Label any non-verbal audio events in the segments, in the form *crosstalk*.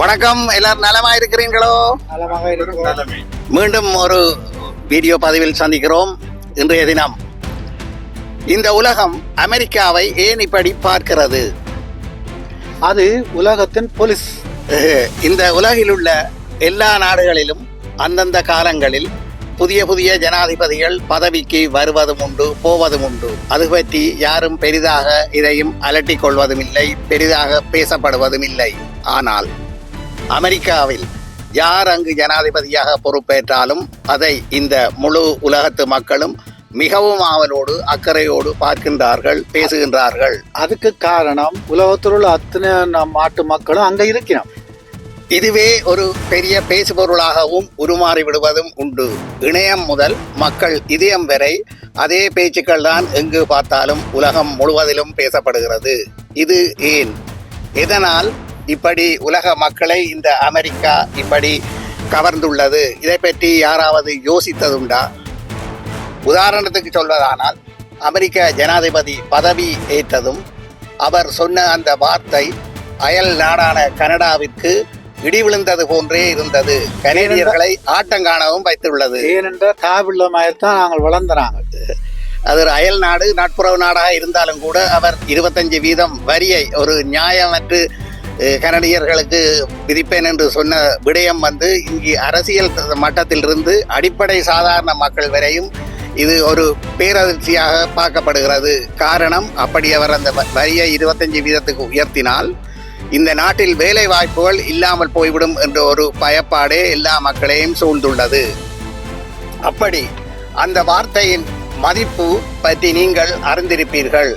வணக்கம். எல்லாரும் நலமா இருக்கிறீங்களோ மீண்டும் ஒரு வீடியோ பதிவில் சந்திக்கிறோம். இன்றைய தினம் இந்த உலகம் அமெரிக்காவை ஏன் இப்படி பார்க்கிறது? அது உலகத்தின் போலீஸ். *laughs* இந்த உலகில் உள்ள எல்லா நாடுகளிலும் அந்தந்த காலங்களில் புதிய புதிய ஜனாதிபதிகள் பதவிக்கு வருவதும் உண்டு போவதும் உண்டு. அது பற்றி யாரும் பெரிதாக இதையும் அலட்டிக் கொள்வதும் இல்லை பெரிதாக பேசப்படுவதும் இல்லை ஆனால் அமெரிக்காவில் யார் அங்கு ஜனாதிபதியாக பொறுப்பேற்றாலும் அதை இந்த முழு உலகத்து மக்களும் மிகவும் ஆவலோடு அக்கறையோடு பார்க்கின்றார்கள் பேசுகின்றார்கள். அதுக்கு காரணம் உலகத்தில் உள்ள அத்தனை நம் நாட்டு மக்களும் அங்க இருக்கிறோம். இதுவே ஒரு பெரிய பேசுபொருளாகவும் உருமாறி விடுவதும் உண்டு. இணையம் முதல் மக்கள் இதயம் வரை அதே பேச்சுக்கள் தான் எங்கு பார்த்தாலும் உலகம் முழுவதிலும் பேசப்படுகிறது. இது ஏன்? எதனால்? இப்படி உலக மக்களை இந்த அமெரிக்கா இப்படி கவர்ந்துள்ளது. இதை பற்றி யாராவது யோசித்ததுண்டா? உதாரணத்துக்கு சொல்வதானால் அமெரிக்க ஜனாதிபதி பதவி ஏற்றதும் அவர் சொன்ன அந்த வார்த்தை அயல் நாடான கனடாவிற்கு இடி விழுந்தது போன்றே இருந்தது. கனேடியர்களை ஆட்டங்காணவும் வைத்துள்ளது. ஏனென்றால் தாவிள்ள தான் நாங்கள் வளர்ந்துறாங்க. அது அயல் நாடு நட்புறவு நாடாக இருந்தாலும் கூட அவர் இருபத்தஞ்சு வீதம் வரியை ஒரு நியாயமற்று கனடியர்களுக்கு விதிப்பேன் என்று சொன்ன விடயம் வந்து இங்கு அரசியல் மட்டத்திலிருந்து அடிப்படை சாதாரண மக்கள் வரையும் இது ஒரு பேரதிர்ச்சியாக பார்க்கப்படுகிறது. காரணம் அப்படி அவர் அந்த வ- வரியை இருபத்தஞ்சு வீதத்துக்கு உயர்த்தினால் இந்த நாட்டில் வேலை வாய்ப்புகள் இல்லாமல் போய்விடும் என்ற ஒரு பயப்பாடே எல்லா மக்களையும் சூழ்ந்துள்ளது. அப்படி அந்த வார்த்தையின் மதிப்பு பற்றி நீங்கள் அறிந்திருப்பீர்கள்.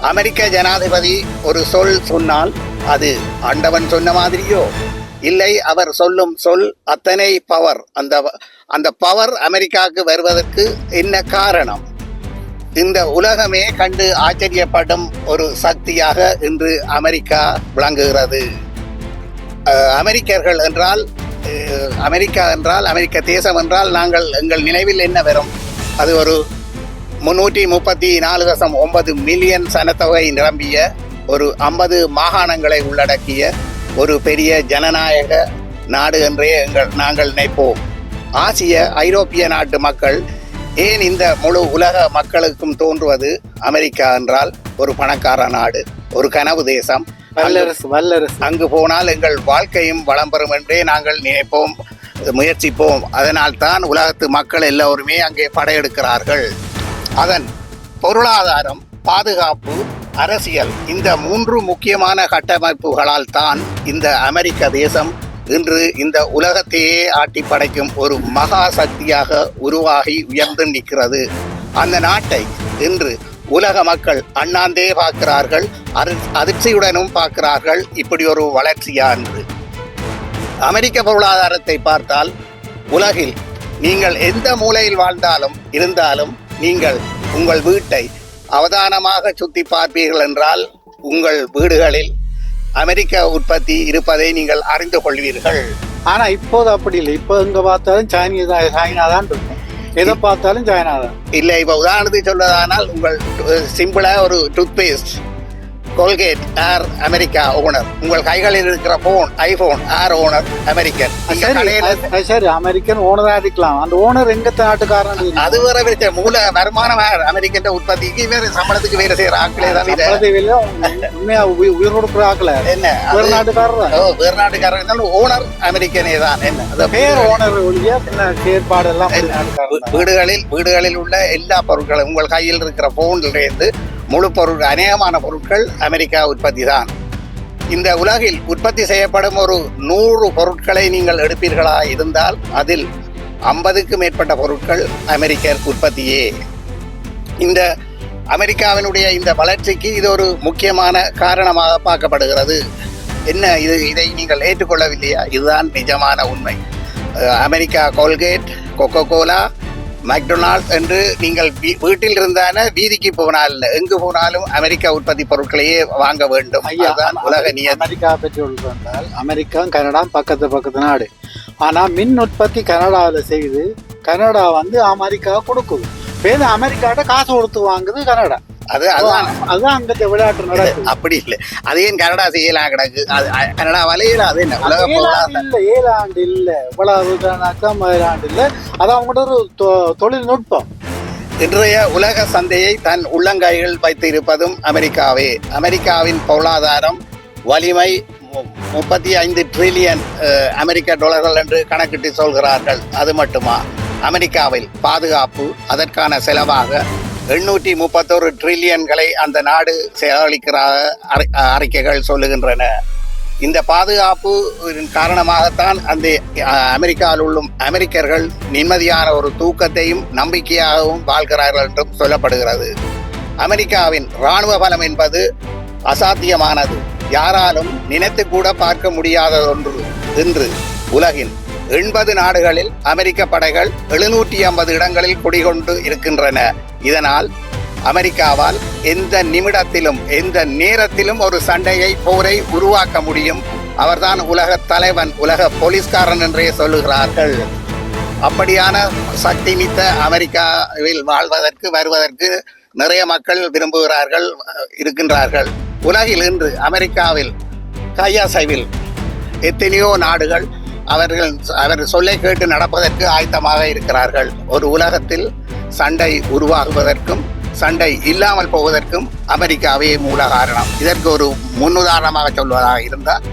அமெரிக்க ஜனாதிபதி ஒரு சொல் சொன்னால் அது ஆண்டவன் சொன்ன மாதிரியோ? இல்லை அவர் சொல்லும் சொல் அத்தனை பவர் அந்த அந்த பவர் அமெரிக்காவுக்கு வருவதற்கு என்ன காரணம்? இந்த உலகமே கண்டு ஆச்சரியப்படும் ஒரு சக்தியாக இன்று அமெரிக்கா விளங்குகிறது. அமெரிக்கர்கள் என்றால் அமெரிக்கா என்றால் அமெரிக்க தேசம் என்றால் நாங்கள் எங்கள் நினைவில் என்ன வரும்? அது ஒரு முன்னூற்றி முப்பத்தி நாலு தசம் ஒன்பது மில்லியன் சனத்தொகை நிரம்பிய ஒரு ஐம்பது மாகாணங்களை உள்ளடக்கிய ஒரு பெரிய ஜனநாயக நாடு என்றே எங்கள் நாங்கள் நினைப்போம். ஆசிய ஐரோப்பிய நாட்டு மக்கள் ஏன் இந்த முழு உலக மக்களுக்கும் தோன்றுவது அமெரிக்கா என்றால் ஒரு பணக்கார நாடு ஒரு கனவு தேசம். வல்லரசு வல்லரசு. அங்கு போனால் எங்கள் வாழ்க்கையும் வளம் பெறும் என்றே நாங்கள் நினைப்போம் முயற்சிப்போம். அதனால் தான் உலகத்து மக்கள் எல்லோருமே அங்கே படையெடுக்கிறார்கள். அதன் பொருளாதாரம் பாதுகாப்பு அரசியல். இந்த மூன்று முக்கியமான கட்டமைப்புகளால் தான் இந்த அமெரிக்க தேசம் இன்று இந்த உலகத்தையே ஆட்டி படைக்கும் ஒரு மகா சக்தியாக உருவாகி உயர்ந்து நிற்கிறது. அந்த நாட்டை இன்று உலக மக்கள் அண்ணாந்தே பார்க்கிறார்கள் அரு- அதிர்ச்சியுடனும் பார்க்கிறார்கள். இப்படி ஒரு வளர்ச்சியா என்று அமெரிக்க பொருளாதாரத்தை பார்த்தால் உலகில் நீங்கள் எந்த மூலையில் வாழ்ந்தாலும் இருந்தாலும் நீங்கள் உங்கள் வீட்டை அவதானமாக சுத்தி பார்ப்பீர்கள் என்றால் உங்கள் வீடுகளில் அமெரிக்க உற்பத்தி இருப்பதை நீங்கள் அறிந்து கொள்வீர்கள். ஆனா இப்போது அப்படி இல்லை. இப்போ எங்க பார்த்தாலும் சைனீஸ் தான் சைனா தான் இருக்கும் எதை பார்த்தாலும் சைனா தான். இல்லை இப்போ உதாரணத்துக்கு சொல்வதானால் உங்கள் சிம்பிளா ஒரு டூத்பேஸ்ட் கோல்கேட் ஆர் அமெரிக்கா ஓனர் உங்கள் கைகளில் இருக்கிற போன் ஐபோன் ஆர் ஓனர் அமெரிக்கன் சரி. அமெரிக்கன் ஓனரா இருக்கலாம். அந்த ஓனர் எங்க நாட்டுக்காரன். அது வேற பிரச்சனை மூல வருமானம் அமெரிக்கன் உற்பத்திக்கு வேற சம்பளத்துக்கு வேற செய்யற ஆட்களே உண்மை- உண்மையா உயிர் கொடுக்குற ஆக்கல என்ன? வேறு நாட்டுக்காரர்? தான் வேறு நாட்டுக்காரர் இருந்தாலும் ஓனர் அமெரிக்கனே தான். என்ன? பேர் ஓனர் ஒழிய பின்ன செயற்பாடு எல்லாம் என்ன? தான். வீடுகளில் வீடுகளில் உள்ள எல்லா பொருட்களும் உங்கள் கையில் இருக்கிற போன்ல இருந்து முழு பொருள் அநேகமான பொருட்கள் அமெரிக்கா உற்பத்தி தான் இந்த உலகில் உற்பத்தி செய்யப்படும் ஒரு நூறு பொருட்களை நீங்கள் எடுப்பீர்களா இருந்தால் அதில் ஐம்பதுக்கு மேற்பட்ட பொருட்கள் அமெரிக்க உற்பத்தியே. இந்த அமெரிக்காவினுடைய இந்த வளர்ச்சிக்கு இது ஒரு முக்கியமான காரணமாக பார்க்கப்படுகிறது. என்ன இது இதை நீங்கள் ஏற்றுக்கொள்ளவில்லையா? இதுதான் நிஜமான உண்மை. America Colgate coca cola McDonald's என்று நீங்கள் வீ- வீட்டில் இருந்தான வீதிக்கு போனால் எங்கு போனாலும் அமெரிக்கா உற்பத்தி பொருட்களையே வாங்க வேண்டும். ஐயா அதுதான் உலக நியதி. அமெரிக்கா பற்றி சொல்றால் அமெரிக்கா கனடா பக்கத்து பக்கத்து நாடு. ஆனா மின் உற்பத்தி கனடாவில் செய்து கனடா வந்து அமெரிக்கா கொடுக்குது. பேர் அமெரிக்காட்ட காசு கொடுத்து வாங்குது கனடா. அது அதான். அதுதான் அங்க விளையாட்டு நடக்குது. அப்படி இல்லை. அது ஏன் கனடா செய்யலாம் கிடக்கு? அது அ- கனடாவால அது என்ன? உலக இல்ல ஏழு ஆண்டு இல்ல இவ்வளவு நாக்கம் ஏழு ஆண்டு இல்ல. அது அவங்களோட ஒரு தொழில்நுட்பம். இன்றைய உலக சந்தையை தன் உள்ளங்கையில் வைத்திருப்பதும் அமெரிக்காவே. அமெரிக்காவின் பொருளாதாரம் வலிமை முப்பத்தி ஐந்து ட்ரில்லியன் அமெரிக்க டாலர்கள் என்று கணக்கிட்டு சொல்கிறார்கள். அது மட்டுமா? அமெரிக்காவில் பாதுகாப்பு அதற்கான செலவாக எண்ணூற்றி முப்பத்தோரு ட்ரில்லியன்களை அந்த நாடு செலவழிக்கிறாக அறிக்கைகள் சொல்லுகின்றன. இந்த பாதுகாப்பு காரணமாகத்தான் அந்த அமெரிக்காவில் உள்ள அமெரிக்கர்கள் நிம்மதியான ஒரு தூக்கத்தையும் நம்பிக்கையாகவும் வாழ்கிறார்கள் என்றும் சொல்லப்படுகிறது. அமெரிக்காவின் இராணுவ பலம் என்பது அசாத்தியமானது. யாராலும் நினைத்து கூட பார்க்க முடியாததொன்று இன்று உலகின் எண்பது நாடுகளில் அமெரிக்க படைகள் எழுநூற்றி ஐம்பது இடங்களில் குடிகொண்டு இருக்கின்றன. இதனால் அமெரிக்காவால் எந்த நிமிடத்திலும் எந்த நேரத்திலும் ஒரு சண்டையை போரை உருவாக்க முடியும். அவர்தான் உலக தலைவன் உலக போலீஸ்காரன் என்றே சொல்லுகிறார்கள். அப்படியான சக்தி மித்த அமெரிக்காவில் வாழ்வதற்கு வருவதற்கு நிறைய மக்கள் விரும்புகிறார்கள் இருக்கின்றார்கள். உலகில் இன்று அமெரிக்காவில் கையாசைவில் எத்தனையோ நாடுகள் அவர்கள் அவர் சொல்லை கேட்டு நடப்பதற்கு ஆயத்தமாக இருக்கிறார்கள். ஒரு உலகத்தில் சண்டை உருவாகுவதற்கும் சண்டை இல்லாமல் போவதற்கும் அமெரிக்காவே மூல காரணம். இதற்கு ஒரு முன்னுதாரணமாக சொல்வதாக இருந்தால்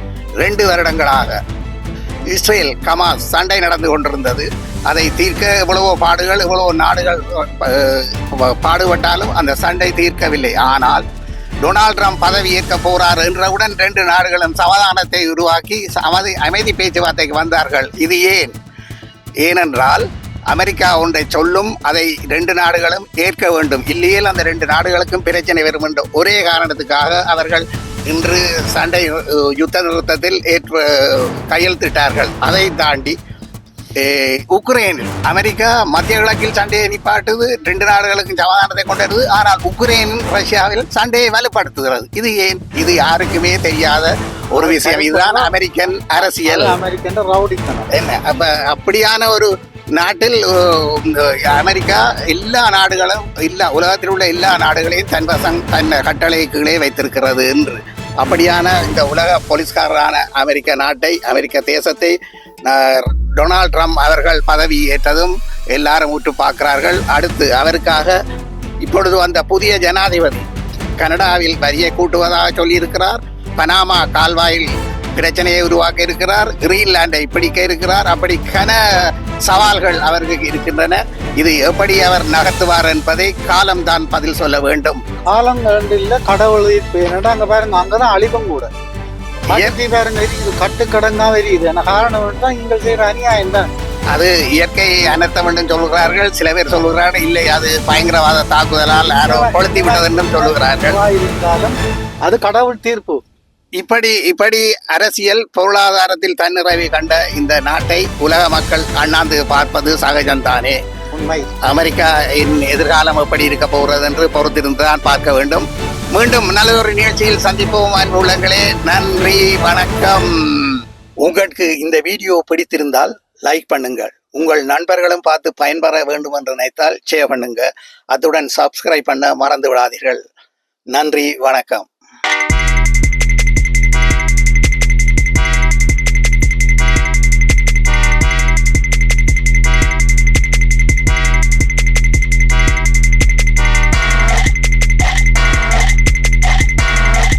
ரெண்டு வருடங்களாக இஸ்ரேல் கமாஸ் சண்டை நடந்து கொண்டிருந்தது. அதை தீர்க்க இவ்வளவோ பாடுகள் இவ்வளவோ நாடுகள் பாடுபட்டாலும் அந்த சண்டை தீர்க்கவில்லை. ஆனால் டொனால்ட் ட்ரம்ப் பதவி ஏற்க போறார் என்றவுடன் ரெண்டு நாடுகளும் சமாதானத்தை உருவாக்கி அமைதி அமைதி பேச்சுவார்த்தைக்கு வந்தார்கள். இது ஏன்? ஏனென்றால் அமெரிக்கா ஒன்றை சொல்லும் அதை ரெண்டு நாடுகளும் ஏற்க வேண்டும். இல்லையேல் அந்த ரெண்டு நாடுகளுக்கும் பிரச்சனை வரும் என்ற ஒரே காரணத்துக்காக அவர்கள் இன்று சண்டை யுத்த நிறுத்தத்தில் ஏற்று கையெழுத்திட்டார்கள். அதை தாண்டி உக்ரைனில் அமெரிக்கா மத்திய கிழக்கில் சண்டையை நிப்பாட்டுது ரெண்டு நாடுகளுக்கும் சமாதானத்தை கொண்டது ஆனால் உக்ரைன் ரஷ்யாவில் சண்டையை வலுப்படுத்துகிறது. இது ஏன்? இது யாருக்குமே தெரியாத ஒரு விஷயம். இதுதான் அமெரிக்கன் அரசியல். அமெரிக்கன் என்ன? அப்ப அப்படியான ஒரு நாட்டில் அமெரிக்கா எல்லா நாடுகளும் எல்லா உலகத்தில் உள்ள எல்லா நாடுகளையும் தன் வசம் தன் கட்டளை கீழே வைத்திருக்கிறது என்று. அப்படியான இந்த உலக போலீஸ்காரரான அமெரிக்க நாட்டை அமெரிக்க தேசத்தை டொனால்ட் ட்ரம்ப் அவர்கள் பதவி ஏற்றதும் எல்லாரும் உற்று பார்க்கிறார்கள். அடுத்து அவருக்காக இப்பொழுது வந்த புதிய ஜனாதிபதி கனடாவில் வரியை கூட்டுவதாக சொல்லியிருக்கிறார். பனாமா கால்வாயில் பிரச்சனையை உருவாக்க இருக்கிறார். கிரீன்லாண்டை பிடிக்க இருக்கிறார். அப்படி கன சவால்கள் அவருக்கு இருக்கின்றன. இது எப்படி அவர் நகர்த்துவார் என்பதை காலம்தான் பதில் சொல்ல வேண்டும். காலம் இல்லை கடவுள் அங்கே பாருங்க அங்கதான் அழிவும் கூட. இயற்கை பாருங்க எரியுது கட்டுக்கடங்கா எரியுது என்ன காரணம் தான் நீங்கள் செய்யற அநியாயம் தான். அது இயற்கையை அனர்த்தம் என்றும் சொல்லுகிறார்கள். சில பேர் சொல்லுகிறார்கள் இல்லை அது பயங்கரவாத தாக்குதலால் யாரோ கொளுத்தி விட்டது என்றும் சொல்லுகிறார்கள். இருந்தாலும் அது கடவுள் தீர்ப்பு. இப்படி இப்படி அரசியல் பொருளாதாரத்தில் தன்னிறைவை கண்ட இந்த நாட்டை உலக மக்கள் அண்ணாந்து பார்ப்பது சகஜம்தானே உண்மை. அமெரிக்கா இன் எதிர்காலம் எப்படி இருக்க போகிறது என்று பொறுத்திருந்துதான் பார்க்க வேண்டும். மீண்டும் நல்ல ஒரு நிகழ்ச்சியில் சந்திப்போம். அன்பு உள்ளங்களே நன்றி வணக்கம். உங்களுக்கு இந்த வீடியோ பிடித்திருந்தால் லைக் பண்ணுங்கள். உங்கள் நண்பர்களும் பார்த்து பயன்பெற வேண்டும் என்று நினைத்தால் ஷேர் பண்ணுங்க. அத்துடன் சப்ஸ்கிரைப் பண்ண மறந்து விடாதீர்கள். நன்றி வணக்கம்.